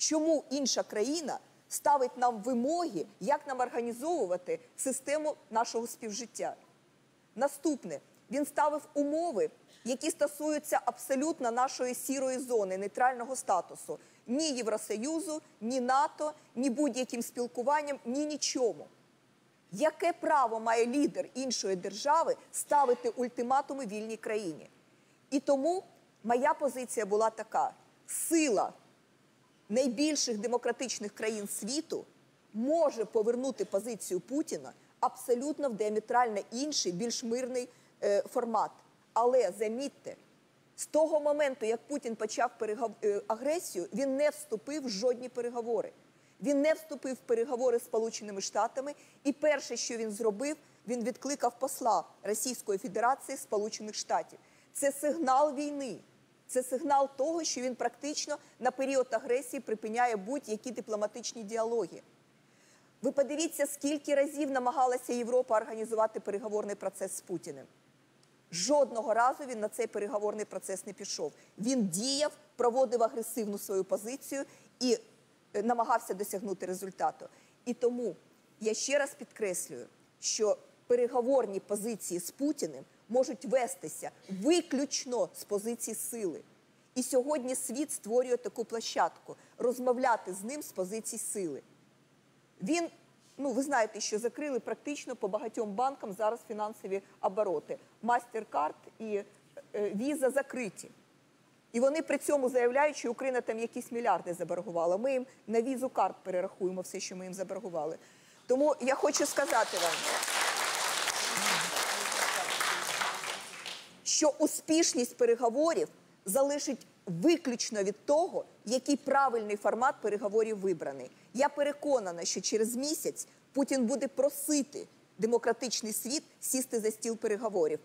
чому інша країна ставить нам вимоги, як нам організовувати систему нашого співжиття. Наступне він ставив умови, які стосуються абсолютно нашої сірої зони, нейтрального статусу. Ні Євросоюзу, ні НАТО, ні будь-яким спілкуванням, ні нічому. Яке право має лідер іншої держави ставити ультиматуми вільній країні? І тому моя позиція була така: сила найбільших демократичних країн світу може повернути позицію Путіна абсолютно в діаметрально інший, більш мирний е, формат. Але замітьте, з того моменту, як Путін почав перегав... е, агресію, він не вступив в жодні переговори. Він не вступив в переговори з Сполученими Штатами, і перше, що він зробив, він відкликав посла Російської Федерації Сполучених Штатів. Це сигнал війни. Це сигнал того, що він практично на період агресії припиняє будь-які дипломатичні діалоги. Ви подивіться, скільки разів намагалася Європа організувати переговорний процес з Путіним. Жодного разу він на цей переговорний процес не пішов. Він діяв, проводив агресивну свою позицію і е, намагався досягнути результату. І тому я ще раз підкреслюю, що переговорні позиції з Путіним можуть вестися виключно з позиції сили. І сьогодні світ створює таку площадку розмовляти з ним з позиції сили. Він, ну ви знаєте, що закрили практично по багатьом банкам зараз фінансові обороти. Мастеркард і е, віза закриті. І вони при цьому заявляють, що Україна там якісь мільярди заборгувала. Ми їм на візу карт перерахуємо все, що ми їм заборгували. Тому я хочу сказати вам, що успішність переговорів залишить виключно від того, який правильний формат переговорів вибраний. Я переконана, що через місяць Путін буде просити демократичний світ сісти за стіл переговорів.